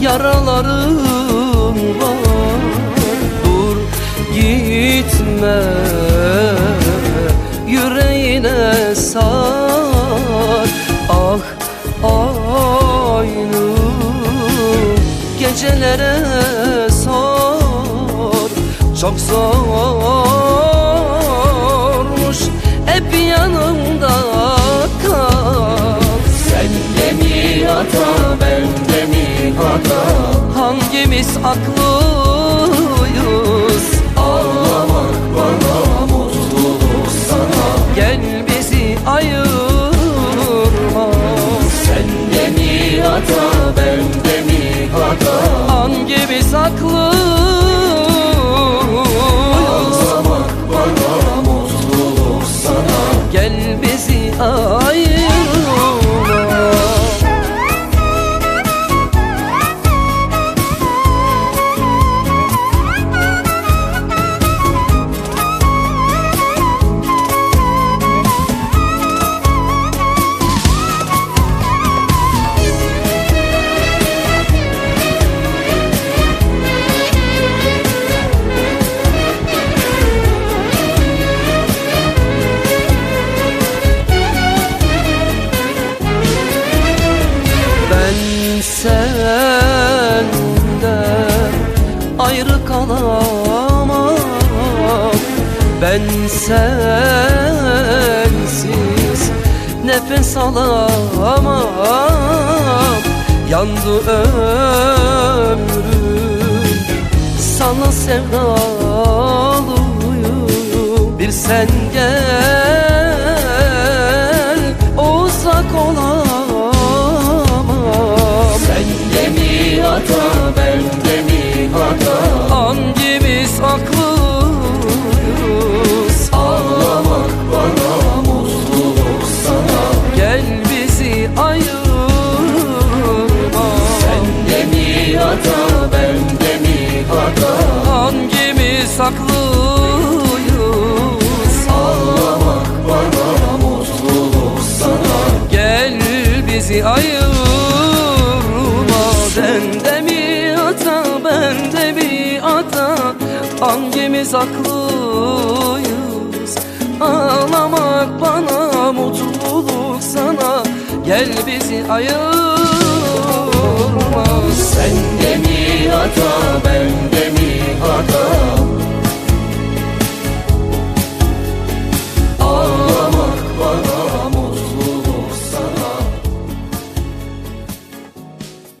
yaralarım var. Dur gitme yüreğine sar. Ah aynı gecelere sor. Çok zormuş Hangimiz haklıyız Ağlamak bana mutluluk sana. Gel bizi ayırma. Sen de mi hata ben de mi hata? Hangimiz haklıyız Ben sensiz nefes alamam. Yandı ömrüm sana sevdalıyım. Bir sen gel Haklıyız Ağlamak bana mutluluk sana. Gel bizi ayırma. Sen de mi hata ben de mi hata Hangimiz haklıyız Ağlamak bana mutluluk sana. Gel bizi ayırma